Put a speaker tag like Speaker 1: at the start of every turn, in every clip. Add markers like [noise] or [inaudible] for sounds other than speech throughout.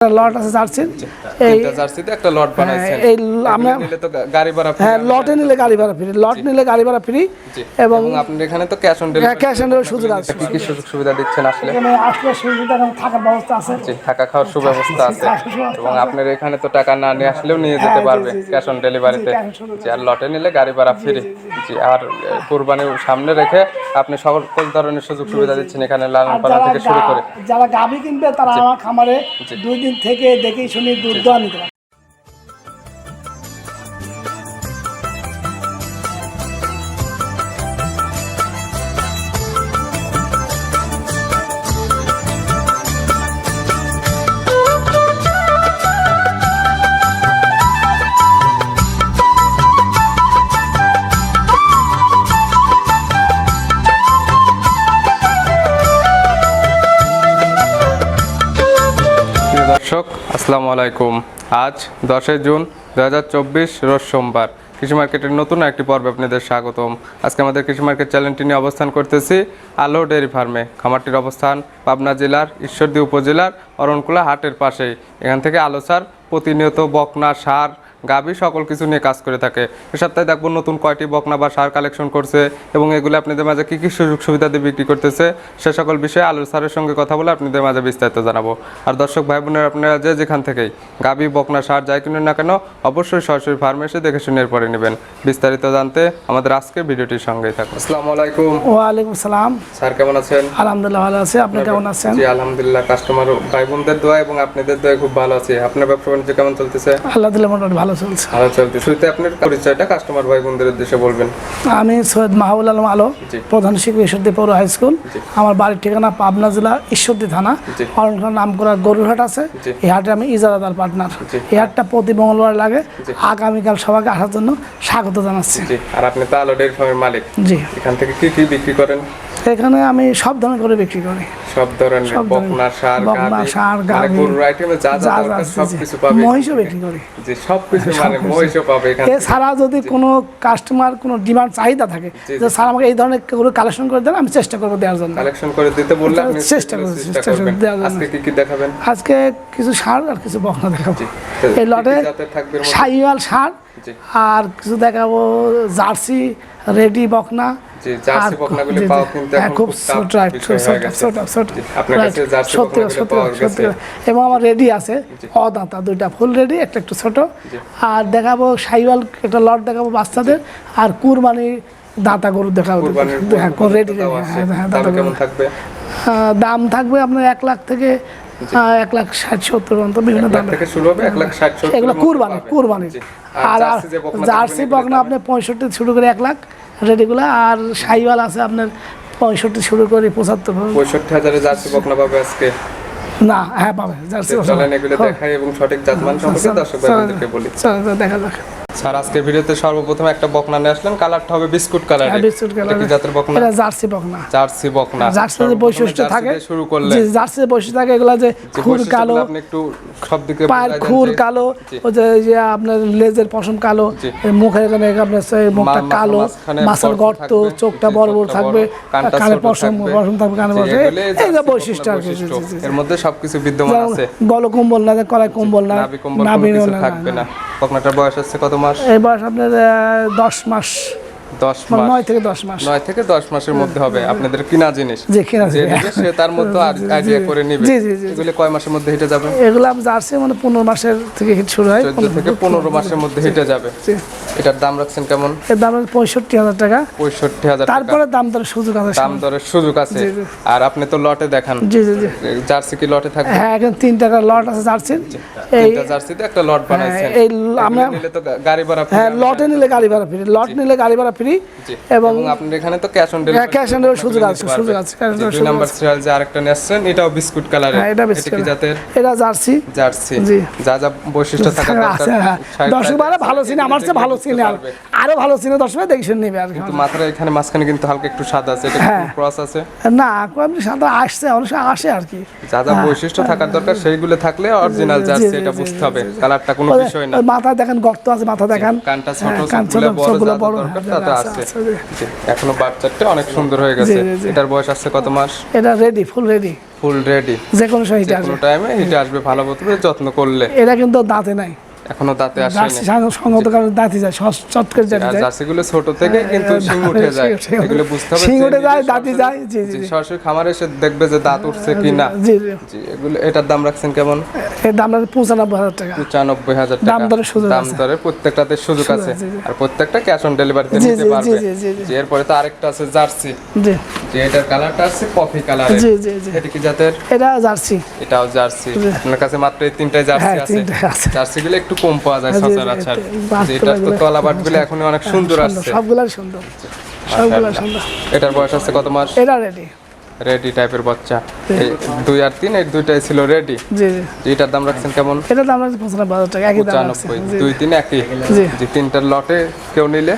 Speaker 1: লট আছে জার্সির এই
Speaker 2: জার্সিতে একটা লট বানাইছেন।
Speaker 1: হ্যাঁ, এই আমরা
Speaker 2: নিলে তো গাড়ি ভাড়া free
Speaker 1: হ্যাঁ লটে নিলে গাড়ি ভাড়া ফ্রি লট নিলে গাড়ি ভাড়া ফ্রি এবং
Speaker 2: এবং আপনার এখানে তো ক্যাশ অন
Speaker 1: হ্যাঁ,
Speaker 2: ডেলিভারি
Speaker 1: delivery সুযোগ আছে।
Speaker 2: কি কি সুযোগ সুবিধা দিচ্ছেন আসলে?
Speaker 1: এখানে আসলে সুবিধা এবং থাকার ব্যবস্থা আছে।
Speaker 2: জি থাকা খাওয়ার সুব্যবস্থা আছে। এবং আপনার এখানে তো টাকা না নিয়ে আসলেও নিয়ে যেতে
Speaker 1: হ্যাঁ,
Speaker 2: পারবে। ক্যাশ অন ডেলিভারিতে
Speaker 1: জি,
Speaker 2: আর লটে নিলে গাড়ি ভাড়া ফ্রি জি আর কুরবানি সামনে রেখে আপনি সকল ধরনের সুযোগ সুবিধা দিচ্ছেন এখানে লালন পালন থেকে শুরু করে।
Speaker 1: যারা গাভি কিনবে তারা আমার খামারে দুই থেকে দেখি শুনি দুধ দেওয়া নিতে
Speaker 2: দর্শক, আসসালামু আলাইকুম। আজ দশই জুন দু হাজার চব্বিশ রোজ সোমবার। কৃষি মার্কেটের নতুন একটি পর্বে আপনাদের স্বাগতম। আজকে আমাদের কৃষি মার্কেট চ্যানেলটি নিয়ে অবস্থান করতেছি আলো ডেয়ারি ফার্মে। খামারটির অবস্থান পাবনা জেলার ঈশ্বরদী উপজেলার অরণকুলা হাটের পাশেই। এখান থেকে আলো সার, প্রতিনিয়ত বকনা সার গাবি সকল কিছু নিয়ে কাজ করে থাকে। এ সপ্তাহে দেখব নতুন কয়টি বকনা বা সার কালেকশন করছে এবং এগুলো আপনাদের মাঝে কী কী সুযোগ সুবিধা দিয়ে বিক্রি করতেছে সে সকল বিষয়ে আলুর সারের সঙ্গে কথা বলে আপনাদের মাঝে বিস্তারিত জানাব। আর দর্শক ভাই বোনের আপনারা যে যেখান থেকেই গাবি বকনা সার যাই কিনুন না কেন অবশ্যই সরাসরি ফার্মে এসে দেখে শুনে পরে নেবেন। বিস্তারিত জানতে আমাদের আজকে ভিডিওটির সঙ্গেই থাকুন। আসসালামু আলাইকুম।
Speaker 1: ওয়ালাইকুম সালাম।
Speaker 2: স্যার কেমন আছেন?
Speaker 1: আলহামদুলিল্লাহ ভালো আছে। আপনি কেমন আছেন?
Speaker 2: জি আলহামদুলিল্লাহ কাস্টমার ভাই বোনদের দোয়া এবং আপনাদের দোয়া খুব ভালো আছে। আপনার ব্যবসা বাণিজ্য কেমন চলতেছে?
Speaker 1: আল্লাহ মোটামুটি ভালো চলছে।
Speaker 2: ভালো চলতেছে শুরুতে আপনার পরিচয়টা কাস্টমার ভাই বোনদের উদ্দেশ্যে বলবেন।
Speaker 1: আমি সৈয়দ মাহবুল আলম আলো প্রধান শিক্ষক ঈশ্বরদী পৌর হাই স্কুল আমার বাড়ির ঠিকানা পাবনা জেলা ঈশ্বরদী থানা।
Speaker 2: জি।
Speaker 1: অরণখান নাম করা গরুরহাট আছে। এই হাটে আমি ইজারাদার পার্টনার। এই হাটটা প্রতি মঙ্গলবার লাগে। আগামীকাল সবাইকে আসার জন্য স্বাগত জানাচ্ছি।
Speaker 2: আর আপনি তো আলো ডেয়ারি ফার্মের মালিক।
Speaker 1: জি।
Speaker 2: এখান থেকে কি কি বিক্রি করেন?
Speaker 1: এখানে আমি সব ধরনের করে বিক্রি করি।
Speaker 2: সব ধরনের। বকনা সার
Speaker 1: বকনা, ষাঁড়,
Speaker 2: মানে
Speaker 1: গাভী।
Speaker 2: গরুর আইটেমে যা যা
Speaker 1: যা যা
Speaker 2: দরকার সব কিছু পাবে
Speaker 1: মহিষও বিক্রি করি
Speaker 2: জি সব কিছু মানে মহিষও পাবে এখান।
Speaker 1: এছাড়া যদি কোনো কাস্টমার কোনো ডিমান্ড চাহিদা থাকে যে স্যার আমাকে এই ধরনের গরু কালেকশন করে দেন আমি চেষ্টা করব দেওয়ার জন্য
Speaker 2: কালেকশন করে দিতে বললে আপনি
Speaker 1: চেষ্টা করছি,
Speaker 2: চেষ্টা করবেন
Speaker 1: দেওয়ার জন্য।
Speaker 2: আজকে কি কি দেখাবেন
Speaker 1: আজকে কিছু সার আর কিছু বকনা দেখাবো এই লটে? সাইওয়াল সার আর কিছু দেখাবো জার্সি রেডি বকনা
Speaker 2: জি জার্সি বকনাগুলি
Speaker 1: জি, জি।
Speaker 2: পাওয়া কিন্তু
Speaker 1: হ্যাঁ,
Speaker 2: এখন
Speaker 1: খুব
Speaker 2: খুব
Speaker 1: ছোট ছোট, ছোট, ছোট।
Speaker 2: আপনার কাছে জার্সি বকনাগুলি পাওয়া গেছে।
Speaker 1: এবং আমার রেডি আছে। অদাঁতা দুইটা ফুল রেডি একটা একটু ছোট। আর দেখাবো সাইওয়াল একটা লট দেখাবো বাচ্চাদের। আর কুরবানি দাঁতা গরু দেখাবো। হ্যাঁ রেডি
Speaker 2: আছে।
Speaker 1: হ্যাঁ হ্যাঁ
Speaker 2: দাম
Speaker 1: গরু।
Speaker 2: থাকবে?
Speaker 1: দাম থাকবে আপনার এক লাখ থেকে এক লাখ ষাট সত্তর পর্যন্ত বিভিন্ন দাম। এগুলো কুরবানি কুরবানি। আর
Speaker 2: জার্সি বকনা
Speaker 1: আপনি পঁয়ষট্টি শুরু করে এক লাখ। রেডিগুলো আর সাইওয়াল আছে আপনার পঁয়ষট্টি শুরু করে পঁচাত্তর
Speaker 2: পঁয়ষট্টি হাজারে জার্সি বকনা পাবে আজকে?
Speaker 1: না হ্যাঁ পাবে জার্সি
Speaker 2: এগুলো দেখাই এবং সঠিক জাতমান সম্পর্কে দর্শক বলি।
Speaker 1: দেখা যাক।
Speaker 2: স্যার আজকে ভিডিওতে সর্বপ্রথম একটা বকনা নিয়ে আসলেন। কালারটা হবে বিস্কুট কালার
Speaker 1: হ্যাঁ, বিস্কুট কালার
Speaker 2: কি জাতের বকনা?
Speaker 1: এটা জার্সি বকনা।
Speaker 2: জার্সি বকনা।
Speaker 1: জার্সির যে বৈশিষ্ট্য থাকে।
Speaker 2: শুরু করলে
Speaker 1: যে জার্সির বৈশিষ্ট্য থাকে এগুলো যে খুর কালো
Speaker 2: আপনি একটু সব দিকে
Speaker 1: পায়ের খুর কালো
Speaker 2: জি।
Speaker 1: ওই যে আপনার লেজের পশম কালো মুখের এখানে আপনার সেই মুখটা কালো মাথার
Speaker 2: গর্ত
Speaker 1: চোখটা বড় বড় থাকবে কানে পশম পশম থাকবে কানে
Speaker 2: জি, এগুলোই
Speaker 1: এই যে বৈশিষ্ট্য আর কি জি, জি,
Speaker 2: বৈশিষ্ট্য।
Speaker 1: জি, জি।
Speaker 2: এর মধ্যে সবকিছু বিদ্যমান আছে।
Speaker 1: গল কম্বল না কলাই কম্বল না
Speaker 2: নাভি কম্বল থাকবে
Speaker 1: না।
Speaker 2: বকনাটার বয়স হচ্ছে কত মাস?
Speaker 1: এই বয়স আপনার দশ মাস।
Speaker 2: দশ
Speaker 1: মানে
Speaker 2: মাস।
Speaker 1: নয় থেকে দশ মাস।
Speaker 2: নয় থেকে দশ মাসের মধ্যে হবে আপনাদের কিনা জিনিস।
Speaker 1: যে কিনা জিনিস।
Speaker 2: সে তার মধ্যে আইডিয়া করে নিবে।
Speaker 1: জি, জি, জি,
Speaker 2: এগুলো কয় মাসের মধ্যে হেঁটে যাবে?
Speaker 1: এগুলো আমি জার্সি মানে পনেরো মাসের থেকে হিট শুরু হয়
Speaker 2: চোদ্দ থেকে পনেরো মাসের মধ্যে হেঁটে যাবে।
Speaker 1: জি।
Speaker 2: এটার দাম রাখছেন কেমন?
Speaker 1: এর দাম হচ্ছে পঁয়ষট্টি হাজার টাকা।
Speaker 2: পঁয়ষট্টি হাজার টাকা।
Speaker 1: তারপরে দাম দরের সুযোগ আছে।
Speaker 2: দাম দরের সুযোগ আছে। আর আপনি তো লটে দেখান।
Speaker 1: জি জি জি।
Speaker 2: জার্সি কি লটে থাকবে?
Speaker 1: হ্যাঁ এখন তিন টাকার লট আছে জার্সির। এই
Speaker 2: তিনটা জার্সিতে একটা লট বানাইছেন।
Speaker 1: হ্যাঁ, এই আমরা
Speaker 2: নিলে তো গাড়ি ভাড়া
Speaker 1: হ্যাঁ লটে নিলে গাড়ি ভাড়া ফ্রি। লট নিলে গাড়ি ভাড়া ফ্রি এবং
Speaker 2: আপনার এখানে তো ক্যাশ অন
Speaker 1: হ্যাঁ, cash on delivery সুযোগ আছে, সুযোগ আছে,
Speaker 2: দুই নাম্বার সিরিয়াল যে আরেকটা নিয়ে আসছেন এটাও বিস্কুট কালারের।
Speaker 1: হ্যাঁ, এটা বিস্কুট
Speaker 2: কি জাতের?
Speaker 1: এটা জার্সি।
Speaker 2: জার্সি।
Speaker 1: জি।
Speaker 2: যা যা বৈশিষ্ট্য থাকা দরকার।
Speaker 1: আছে হ্যাঁ। দর্শক ভালো চিনি আমার চেয়ে ভালো চিনি কিনে আরও ভালো চিনে দেখে শুনে নেবে আর
Speaker 2: কিন্তু এখানে মাঝখানে কিন্তু হালকা একটু সাদা আছে এটা
Speaker 1: হ্যাঁ।
Speaker 2: ক্রস আছে?
Speaker 1: না সাদা আসছে আসে আর কি।
Speaker 2: যা যা বৈশিষ্ট্য থাকার দরকার সেইগুলো থাকলে অরিজিনাল জার্সি এটা বুঝতে হবে। কালারটা কোনো বিষয় না।
Speaker 1: মাথায় দেখেন গর্ত আছে মাথা দেখেন।
Speaker 2: কানটা ছোট
Speaker 1: হ্যাঁ,
Speaker 2: সবগুলো
Speaker 1: ছোট,
Speaker 2: বড়
Speaker 1: হ্যাঁ, আছে। জি,
Speaker 2: এখনও বাচ্চাটা অনেক সুন্দর হয়ে গেছে। এটার বয়স আছে কত মাস?
Speaker 1: এটা ready full ready
Speaker 2: full ready
Speaker 1: যে কোনো সময় হিটে আসবে।
Speaker 2: টাইমে হিটে আসবে ভালো মতো যত্ন করলে।
Speaker 1: এটা কিন্তু দাঁতে নাই।
Speaker 2: এখনও দাঁতে
Speaker 1: জার্সি
Speaker 2: আসেনি।
Speaker 1: সঙ্গত কারণে দাঁতে যায় চট করে দাঁতে যায়।
Speaker 2: জার্সিগুলো ছোট থেকে কিন্তু শিং উঠে যায়।
Speaker 1: শিং- শিং-
Speaker 2: এগুলো বুঝতে হবে
Speaker 1: শিং উঠে যায়, দাঁতে যায়, জি, জি।
Speaker 2: সরাসরি খামারে এসে দেখবে যে দাঁত উঠছে কি না
Speaker 1: জি জি।
Speaker 2: এগুলো এটার দাম রাখছেন কেমন?
Speaker 1: এর দাম আছে পঁচানব্বই হাজার টাকা।
Speaker 2: পঁচানব্বই হাজার টাকা।
Speaker 1: দাম দরের সুযোগ
Speaker 2: দাম। দরে প্রত্যেকটাতে সুযোগ আছে। আর প্রত্যেকটা ক্যাশ অন ডেলিভারিতে নিতে পারবে।
Speaker 1: জি,
Speaker 2: এরপরে তো আরেকটা আছে জার্সি।
Speaker 1: জি।
Speaker 2: যে এটার কালারটা আছে কফি কালারের
Speaker 1: জি জি জি।
Speaker 2: এটা কি জাতের?
Speaker 1: এটা জার্সি।
Speaker 2: এটাও জার্সি। আপনার কাছে মাত্র এই তিনটাই জার্সি
Speaker 1: হ্যাঁ,
Speaker 2: আছে
Speaker 1: আছে।
Speaker 2: জার্সিগুলো একটু কম পাওয়া যায়
Speaker 1: জি,
Speaker 2: সচরাচর। এটা তো তলা বাটগুলো এখন অনেক সুন্দর আসছে।
Speaker 1: সবগুলা সুন্দর। সবগুলা সুন্দর।
Speaker 2: এটার বয়স আছে কত মাস?
Speaker 1: এটা রেডি।
Speaker 2: রেডি টাইপের বাচ্চা। দুই আর তিন এই দুইটাই ছিল রেডি।
Speaker 1: জি জি।
Speaker 2: এটার দাম রাখছেন কেমন?
Speaker 1: এটার দাম রাখছি পঁচানব্বই টাকা। একই দাম
Speaker 2: দুই তিন একই। তিনটার লটে কেউ নিলে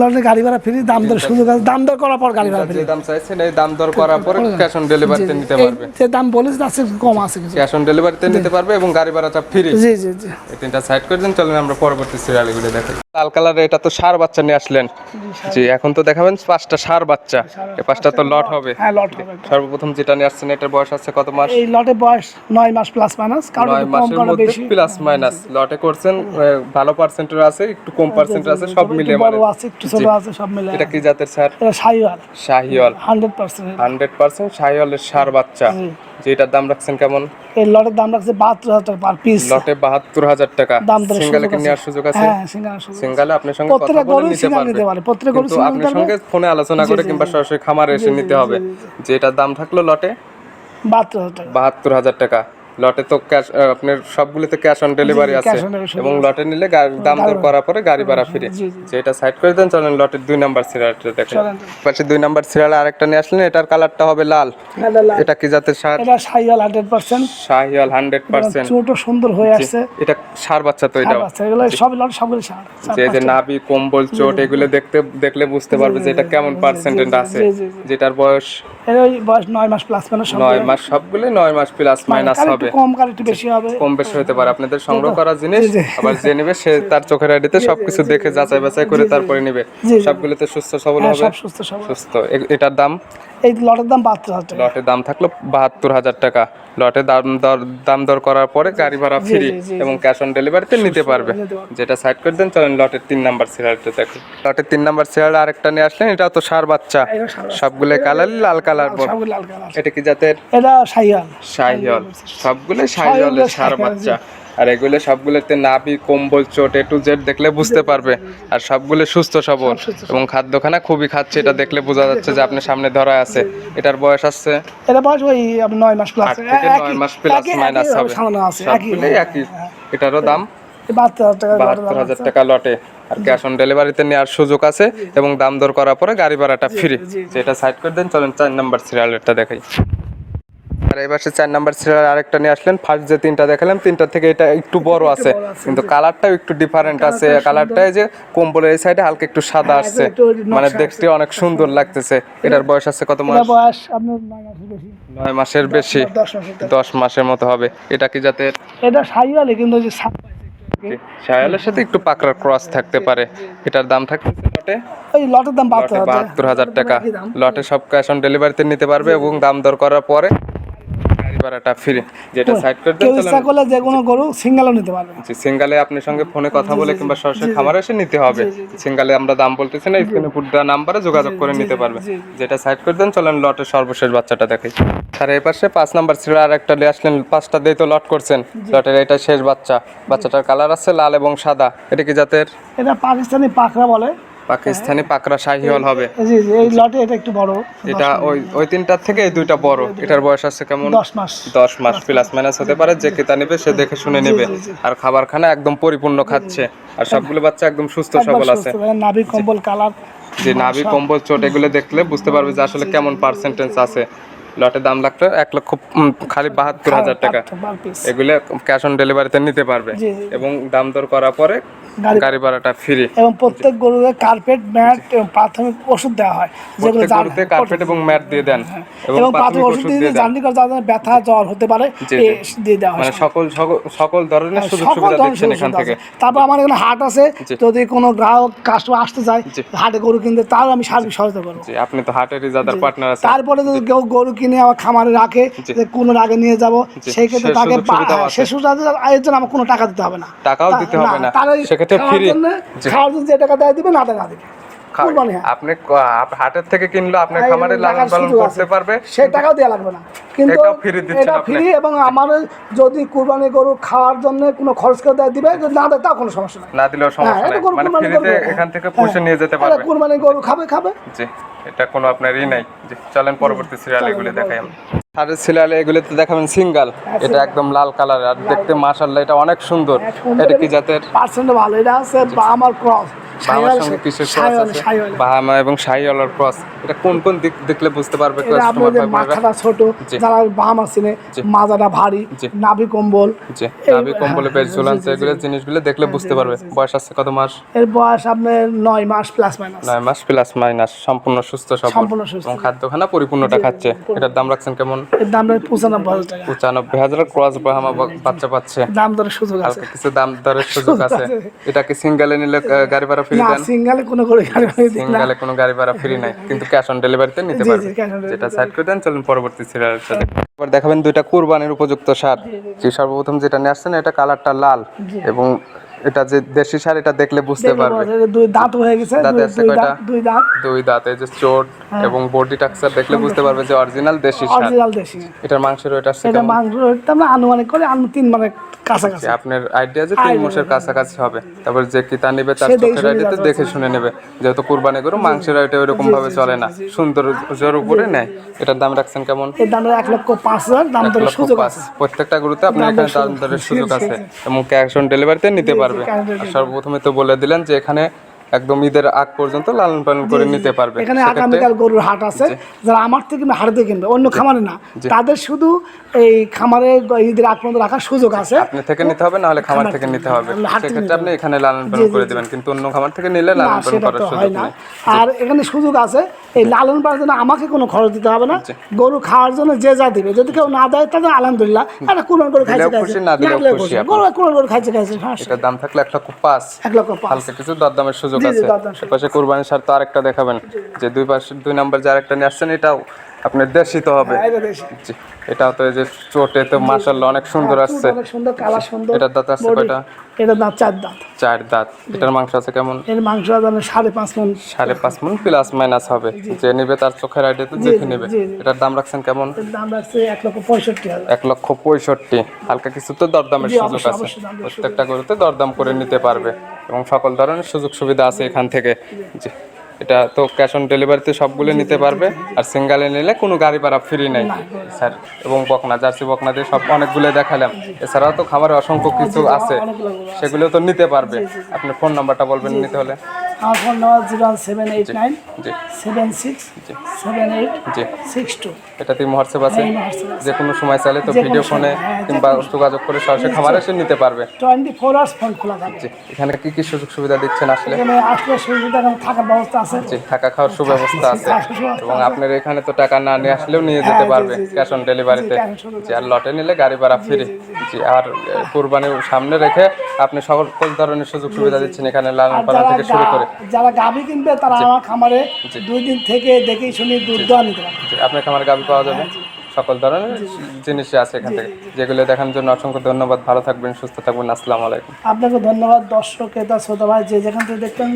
Speaker 1: লটে গাড়ি ভাড়া ফ্রি দাম দর সুযোগ আছে। দাম দর করার পর গাড়ি ভাড়া ফ্রি।
Speaker 2: দাম চাইছেন এই দাম দর করার পরে ক্যাশ অন ডেলিভারিতে নিতে পারবে।
Speaker 1: যে দাম বলেছে তার কম আছে কিছু।
Speaker 2: ক্যাশ অন ডেলিভারিতে নিতে পারবে এবং গাড়ি ভাড়াটা ফ্রি
Speaker 1: জি জি জি।
Speaker 2: এই তিনটা সাইড করে দিন চলেন আমরা পরবর্তী সিরিয়ালগুলো দেখাই লাল এটা তো সার বাচ্চা নিয়ে আসলেন। জি এখন তো দেখাবেন পাঁচটা সার বাচ্চা। এই পাঁচটা তো লট হবে।
Speaker 1: হ্যাঁ লট হবে।
Speaker 2: সর্বপ্রথম যেটা নিয়ে আসছেন এটার বয়স আছে কত মাস?
Speaker 1: এই লটে বয়স নয় মাস প্লাস মাইনাস কারণ কম
Speaker 2: মধ্যে
Speaker 1: বেশি।
Speaker 2: প্লাস মাইনাস লটে করছেন ভালো পার্সেন্টের আছে একটু কম পার্সেন্টের আছে সব মিলিয়ে মানে।
Speaker 1: আছে একটু ছোট আছে সব মিলে
Speaker 2: এটা কি জাতের স্যার
Speaker 1: এটা
Speaker 2: শাহিওয়াল।
Speaker 1: পার্সেন্ট।
Speaker 2: হান্ড্রেড পার্সেন্ট শাহিওয়ালের সার বাচ্চা। যেটার দাম রাখছেন কেমন?
Speaker 1: এই লটের দাম রাখছে বাহাত্তর হাজার টাকা পার পিস
Speaker 2: লটে বাহাত্তর হাজার টাকা। সিঙ্গেলে কি নেওয়ার সুযোগ আছে?
Speaker 1: হ্যাঁ সুযোগ
Speaker 2: সিঙ্গেলে আপনার সঙ্গে কথা বলে নিতে
Speaker 1: সিঙ্গেল পারে।
Speaker 2: পারবে
Speaker 1: গরু সিঙ্গেল
Speaker 2: আপনার সঙ্গে ফোনে আলোচনা করে কিংবা সরাসরি খামারে এসে নিতে হবে। যেটার দাম থাকল লটে
Speaker 1: বাহাত্তর হাজার টাকা।
Speaker 2: বাহাত্তর হাজার টাকা। লটে তো ক্যাশ আপনার সবগুলোতে ক্যাশ অন ডেলিভারি আছে। এবং লটে নিলে দাম দর করার পরে গাড়ি ভাড়া ফিরে।
Speaker 1: জি।
Speaker 2: যেটা সাইড করে দেন চলেন লটের দুই নাম্বার সিরিয়ালটা দেখেন। পাশে দুই নাম্বার সিরিয়াল আরেকটা নিয়ে আসলেন এটার কালারটা হবে লাল।
Speaker 1: এটা
Speaker 2: কি জাতের সার?
Speaker 1: এটা hundred percent
Speaker 2: Sahiwal hundred percent
Speaker 1: চুটো সুন্দর হয়ে আসছে।
Speaker 2: এটা সার বাচ্চা তো এটাও।
Speaker 1: আচ্ছা এগুলো সব লট সবগুলো সার
Speaker 2: যে যে। নাভি কম্বল চোট এগুলো দেখতে দেখলে বুঝতে পারবে যে এটা কেমন পার্সেন্টেজ আছে। যেটার বয়স
Speaker 1: এর বয়স নয় মাস প্লাস সব
Speaker 2: নয় মাস সবগুলো নয় মাস প্লাস মাইনাস হবে।
Speaker 1: কম বেশি হবে।
Speaker 2: কম বেশি হতে পারে। আপনাদের সংগ্রহ করা জিনিস। আবার যে নেবে সে তার চোখের আইডিতে সবকিছু দেখে যাচাই বাছাই করে তারপরে নিবে। সবগুলোতে সুস্থ সবল
Speaker 1: হ্যাঁ,
Speaker 2: হবে।
Speaker 1: সুস্থ
Speaker 2: এটার দাম?
Speaker 1: এই লটের দাম বাহাত্তর হাজার টাকা।
Speaker 2: লটের দাম থাকল বাহাত্তর হাজার টাকা। লটে দাম দর দাম দর করার পরে গাড়ি ভাড়া ফ্রি এবং ক্যাশ অন ডেলিভারিতে নিতে পারবে। যেটা সাইড করে দেন চলেন লটের তিন নাম্বার সিরিয়ালটা দেখুন। লটের তিন নাম্বার সিরিয়াল আরেকটা নিয়ে আসলেন এটাও তো সার বাচ্চা।
Speaker 1: এটা।
Speaker 2: সবগুলো কালার লাল কালার
Speaker 1: কালার।
Speaker 2: এটা কি জাতের?
Speaker 1: এটা সাইওয়াল
Speaker 2: শাহিওয়াল। সবগুলো শাহিওয়ালের সার বাচ্চা। আর এগুলো সবগুলোতে নাভি কম্বল চোট এ টু জেড দেখলে বুঝতে পারবে। আর সবগুলো সুস্থ সবল। এবং খাদ্যখানা খুবই খাচ্ছে এটা দেখলে বোঝা যাচ্ছে যে আপনার সামনে ধরা আছে। এটার বয়স আসছে?
Speaker 1: এটা বয়স ওই নয় মাস প্লাস
Speaker 2: নয় মাস প্লাস মাইনাস হবে।
Speaker 1: সামনে আছে একই।
Speaker 2: সবগুলোই একই। এটারও দাম?
Speaker 1: বাহাত্তর হাজার টাকা আছে।
Speaker 2: লটে। আর ক্যাশ অন ডেলিভারিতে নেওয়ার সুযোগ আছে এবং দাম দর করার পরে গাড়ি ভাড়াটা ফ্রি যেটা সাইড করে দেন চলেন চার নাম্বার সিরিয়ালটা দেখাই। আর এবার চার নাম্বার সিরিয়াল আরেকটা নিয়ে আসলেন। ফার্স্ট যে তিনটা দেখালাম তিনটা থেকে এটা একটু বড় আছে কিন্তু কালারটাও একটু ডিফারেন্ট আছে। কালারটাই যে কম্বলের এই সাইডে হালকা একটু সাদা
Speaker 1: হ্যাঁ,
Speaker 2: আসছে। মানে দেখতে অনেক সুন্দর লাগতেছে। এটার বয়স আছে কত মাস?
Speaker 1: বয়স নয় মাসের বেশি। দশ মাসের
Speaker 2: মতো হবে। এটা কি যাতে
Speaker 1: এটা সাইওয়ালে কিন্তু যে
Speaker 2: শায়ালের সাথে একটু পাকড়ার ক্রস থাকতে পারে। এটার দাম থাকতেছে লটে?
Speaker 1: ওই লটের দাম বাহাত্তর হাজার
Speaker 2: টাকা। লটে সব ক্যাশ অন ডেলিভারিতে নিতে পারবে এবং দাম দর করার পরে ভাড়াটা ফ্রি যেটা সাইড করে
Speaker 1: কেউ ইচ্ছা করলে যে কোনো গরু সিঙ্গেলও নিতে পারবে।
Speaker 2: সিঙ্গালে আপনার সঙ্গে ফোনে কথা বলে কিংবা সরাসরি খামারে এসে নিতে হবে। সিঙ্গালে আমরা দাম বলতেছি না স্ক্রিনে পুট নাম্বারে যোগাযোগ করে নিতে পারবে। যেটা সাইড করে দেন চলেন লটের সর্বশেষ বাচ্চাটা দেখাই আর এই পাশে পাঁচ নাম্বার ছিল আর একটা নিয়ে আসলেন পাঁচটা দিয়ে তো লট করছেন। লটের এটা শেষ বাচ্চা। বাচ্চাটার কালার আছে লাল এবং সাদা। এটা কি জাতের?
Speaker 1: এটা পাকিস্তানি পাকড়া বলে।
Speaker 2: পাকিস্তানি পাকড়া শাহিওয়াল হবে।
Speaker 1: জি জি এই লটে এটা একটু বড়
Speaker 2: এটা ওই ওই তিনটার থেকে এই দুইটা বড়। এটার বয়স আছে কেমন?
Speaker 1: দশ মাস।
Speaker 2: দশ মাস প্লাস মাইনাস হতে পারে যে কেতা নেবে সে দেখে শুনে নেবে। আর খাবার খানা একদম পরিপূর্ণ খাচ্ছে। আর সবগুলো বাচ্চা একদম সুস্থ সবল আছে।
Speaker 1: মানে নাভি কম্বল কালার
Speaker 2: যে নাভি কম্বল চোট এগুলো দেখলে বুঝতে পারবে যে আসলে কেমন পার্সেন্টেজ আছে। লটের দাম লাগতো এক লক্ষ খালি বাহাত্তর হাজার টাকা। এগুলো ক্যাশ অন ডেলিভারিতে নিতে পারবে। এবং দাম দর করার পরে
Speaker 1: গাড়ি
Speaker 2: ভাড়াটা ফ্রি
Speaker 1: এবং প্রত্যেক গরুকে কার্পেট ম্যাট প্রাথমিক ওষুধ দেওয়া হয় যেগুলো
Speaker 2: গরুতে কার্পেট এবং ম্যাট দিয়ে দেন এবং
Speaker 1: এবং
Speaker 2: প্রাথমিক
Speaker 1: ওষুধ দিয়ে জার্নি করে যাদের ব্যথা জ্বর হতে পারে। দিয়ে দেওয়া হয়।
Speaker 2: মানে সকল সকল- ধরনের সুযোগ সুবিধা দিচ্ছেন এখান থেকে।
Speaker 1: তারপর আমার এখানে হাট আছে যদি কোনো গ্রাহক কাস্টমার আসতে চায় হাটে গরু কিনতে তাও আমি সার্বিক সহায়তা করব।
Speaker 2: আপনি তো হাটের পার্টনার আছেন।
Speaker 1: তারপরে যদি কেউ গরু কিনে আমার খামারে রাখে। যে কোনো আগে নিয়ে যাব সেই ক্ষেত্রে তাকে
Speaker 2: আছে।
Speaker 1: সে সুযোগ এর জন্য আমার কোনো টাকা দিতে হবে না।
Speaker 2: টাকাও দিতে হবে না। সেক্ষেত্রে জি।
Speaker 1: খাওয়ার জন্য যে টাকা দেয় দিবে না টাকা দিবে
Speaker 2: আপনি হাটের থেকে কিনলে আপনার
Speaker 1: এই
Speaker 2: খামারে লালন পালন করতে পারবে?
Speaker 1: সেই টাকাও দেওয়া লাগবে না। কিন্তু এটা ফ্রি এবং আমার যদি কুরবানি গরু খাওয়ার জন্য কোনো খরচ করে দেয় দিবে না দেয় তাও কোনো সমস্যা নাই।
Speaker 2: না দিলেও সমস্যা
Speaker 1: হ্যাঁ,
Speaker 2: নাই। মানে ফ্রিতে এখান থেকে পুষে
Speaker 1: হ্যাঁ।
Speaker 2: নিয়ে যেতে পারবে।
Speaker 1: কুরবানি গরু খাবে খাবে।
Speaker 2: জি এটা কোনো আপনার ই নাই। জি চলেন পরবর্তী সিরিয়াল এগুলো দেখাই আমরা সারের সিরিয়ালে এগুলোতে দেখাবেন সিঙ্গাল। এটা একদম লাল কালার আর দেখতে মাশাআল্লাহ এটা অনেক সুন্দর। এটা কি জাতের?
Speaker 1: পার্সেন্ট ভালো। এটা আছে আমার ক্রস।
Speaker 2: বাবার সঙ্গে কিসের ক্রস আছে? বাহামা এবং শাহিওয়ালার ক্রস এটা কোন কোন দিক দেখলে বুঝতে পারবে
Speaker 1: এটা আপনার যে
Speaker 2: কাস্টমার ভাই বোনেরা?
Speaker 1: মাথাটা ছোট যারা বাহামা চিনে মাজাটা ভারী নাভি কম্বল।
Speaker 2: যে নাভি কম্বলে বেশ
Speaker 1: জি,
Speaker 2: ঝুলানছে
Speaker 1: জি, জি।
Speaker 2: এগুলো জিনিসগুলো দেখলে বুঝতে পারবে। বয়স আছে কত মাস?
Speaker 1: এর বয়স আপনার নয় মাস প্লাস মাইনাস
Speaker 2: নয় মাস প্লাস মাইনাস সম্পূর্ণ সুস্থ সবল।
Speaker 1: সম্পূর্ণ সুস্থ।
Speaker 2: এবং খাদ্যখানা পরিপূর্ণটা খাচ্ছে। এটার দাম রাখছেন কেমন?
Speaker 1: এর দাম পঁচানব্বই হাজার টাকা।
Speaker 2: পঁচানব্বই হাজার ক্রস বাহামা বাচ্চা পাচ্ছে।
Speaker 1: দাম দরের সুযোগ আছে।
Speaker 2: কিছু দাম দরের [laughs] সুযোগ আছে। এটা কি সিঙ্গেলে নিলে গাড়ি ভাড়া ফ্রি দেন।
Speaker 1: সিঙ্গেলে কোনো করে গাড়ি ভাড়া
Speaker 2: সিঙ্গেলে কোনো গাড়ি ভাড়া ফ্রি নাই কিন্তু ক্যাশ অন ডেলিভারিতে নিতে
Speaker 1: পারবেন।
Speaker 2: যেটা সাইড করে দেন চলুন পরবর্তী সিরিয়ালের সাথে। এবার দেখাবেন দুইটা কুরবানির উপযুক্ত সার যে সর্বপ্রথম যেটা নিয়ে আসছেন এটা কালারটা লাল এবং এটা যে দেশি সার এটা দেখলে বুঝতে পারবে।
Speaker 1: দুই দাঁত হয়ে গেছে
Speaker 2: দাঁতে
Speaker 1: দুই-
Speaker 2: আছে কয়টা?
Speaker 1: দাঁত দুই দাঁত।
Speaker 2: দুই দাঁতে যে চোট
Speaker 1: হ্যাঁ।
Speaker 2: এবং বডি টাক্সার দেখলে বুঝতে পারবে যে অরিজিনাল দেশি সার।
Speaker 1: অরিজিনাল দেশি।
Speaker 2: এটার মাংসের ওয়েট আসছে
Speaker 1: এটা? মাংস আমরা আনুমানিক করে আনু তিন মানে কাছাকাছি
Speaker 2: আপনার আইডিয়া যে তিন মাসের কাছাকাছি হবে। তারপর যে কিতা নেবে তার
Speaker 1: দেখে
Speaker 2: চোখের
Speaker 1: শুনে
Speaker 2: আইডিয়াতে দেখে শুনে নেবে। যেহেতু কুরবানি করো মাংসের আইডিয়া ওইরকম ভাবে চলে না। সুন্দর জোর উপরে নেয় এটার দাম রাখছেন কেমন?
Speaker 1: এর দাম এক লক্ষ পাঁচ হাজার দাম দরের সুযোগ আছে।
Speaker 2: প্রত্যেকটা গরুতে আপনার এখানে দাম দরের
Speaker 1: সুযোগ
Speaker 2: আছে। এবং ক্যাশ অন ডেলিভারিতে নিতে পারবে। সর্বপ্রথমে তো বলে দিলেন যে এখানে একদম ঈদের আগ পর্যন্ত লালন পালন করে নিতে পারবে।
Speaker 1: এখানে আগামীকাল গরুর হাট আছে যারা আমার থেকে হাটে কিনবে অন্য খামারে না। তাদের শুধু এই খামারে ঈদের আগ পর্যন্ত রাখার সুযোগ আছে।
Speaker 2: আপনি থেকে নিতে হবে নাহলে খামার থেকে নিতে হবে। সেক্ষেত্রে আপনি এখানে লালন পালন করে দিবেন কিন্তু অন্য খামার থেকে নিলে লালন পালন করার সুযোগ
Speaker 1: না।
Speaker 2: নেই।
Speaker 1: আর এখানে সুযোগ আছে এই লালন পালনের জন্য আমাকে কোনো খরচ দিতে হবে না। গরু খাওয়ার জন্য যে যা দিবে যদি কেউ না দেয় তাহলে আলহামদুলিল্লাহ একটা কুরবান গরু খাইছে খাইছে
Speaker 2: খুশি, না দিলেও খুশি।
Speaker 1: গরু কুরবান গরু খাইছে খাইছে
Speaker 2: এটার দাম থাকলে এক লক্ষ পাঁচ।
Speaker 1: এক লক্ষ পাঁচ।
Speaker 2: হালকা কিছু দরদামের সুযোগ আছে। পাশে কোরবানির সার তো আরেকটা দেখাবেন। যে দুই পাশে দুই নাম্বার যে আরেকটা নিয়ে আসছেন এটাও আপনার দেশি তো হবে।
Speaker 1: হ্যাঁ, এটা
Speaker 2: তো এই যে চোটে তো মাশাল্লাহ অনেক সুন্দর আসছে।
Speaker 1: অনেক সুন্দর কালার সুন্দর।
Speaker 2: এটার দাঁত আছে। কয়টা?
Speaker 1: এটার দাঁত চার দাঁত।
Speaker 2: চার দাঁত। এটার মাংস আছে কেমন?
Speaker 1: এর মাংস আছে সাড়ে পাঁচ মন
Speaker 2: সাড়ে পাঁচ মন প্লাস মাইনাস হবে। যে নিবে তার চোখের আইডিয়া তো দেখে নেবে। এটার দাম রাখছেন কেমন?
Speaker 1: দাম রাখছে এক লক্ষ পঁয়ষট্টি
Speaker 2: এক লক্ষ পঁয়ষট্টি। হালকা কিছু তো দরদামের সুযোগ আছে। প্রত্যেকটা গরুতে দরদাম করে নিতে পারবে। এবং সকল ধরনের সুযোগ সুবিধা আছে এখান থেকে। জি। এটা তো ক্যাশ অন ডেলিভারিতে সবগুলো নিতে পারবে আর সিঙ্গালে নিলে কোনো গাড়ি ভাড়া ফ্রি নেই। স্যার এবং বকনা জার্সি বকনা দিয়ে সব অনেকগুলো দেখালাম। এছাড়াও তো খাবারে অসংখ্য কিছু আছে। সেগুলো তো নিতে পারবে। আপনি ফোন নাম্বারটা বলবেন নিতে হলে।
Speaker 1: আমার phone number zero seven eight nine
Speaker 2: G
Speaker 1: seven six seven eight
Speaker 2: G.
Speaker 1: Six two
Speaker 2: এটাতেই হোয়াটসঅ্যাপ আছে।
Speaker 1: আছে।
Speaker 2: যে কোনো সময় চাইলে তো ভিডিও ফোনে
Speaker 1: হ্যাঁ,
Speaker 2: কিংবা যোগাযোগ করে সরাসরি খামারে এসে নিতে পারবে।
Speaker 1: টোয়েন্টি ফোর আওয়ার্স ফোন খোলা থাকে
Speaker 2: এখানে কি কি সুযোগ সুবিধা দিচ্ছেন আসলে?
Speaker 1: এখানে আসলে সুবিধা থাকার ব্যবস্থা আছে।
Speaker 2: জি থাকা খাওয়ার সুব্যবস্থা আছে। এবং আপনার এখানে তো টাকা না নিয়ে আসলেও নিয়ে যেতে
Speaker 1: হ্যাঁ,
Speaker 2: পারবে। ক্যাশ অন ডেলিভারিতে
Speaker 1: জি,
Speaker 2: আর লটে নিলে গাড়ি ভাড়া ফ্রি জি আর কুরবানি সামনে রেখে আপনি সকল ধরনের সুযোগ সুবিধা দিচ্ছেন এখানে লালন পালন থেকে শুরু করে?
Speaker 1: যারা গাভী কিনবে তারা আমার খামারে দুই দিন থেকে দেখেই শুনি দুধ দেওয়া নিতে পারবে।
Speaker 2: আপনার খামার গাভি পাওয়া যাবে। সকল ধরনের জিনিসই আছে এখান থেকে। যেগুলো দেখানোর জন্য অসংখ্য ধন্যবাদ। ভালো থাকবেন সুস্থ থাকবেন। আসসালামু আলাইকুম।
Speaker 1: আপনাকে ধন্যবাদ দর্শক ক্রেতা শ্রোতা ভাই যে যেখান থেকে দেখবেন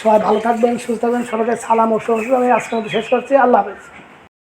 Speaker 1: সবাই ভালো থাকবেন সুস্থ থাকবেন। সবাইকে সালাম ও শুভেচ্ছা আমি আজকে শেষ করছি। আল্লাহ হাফেজ।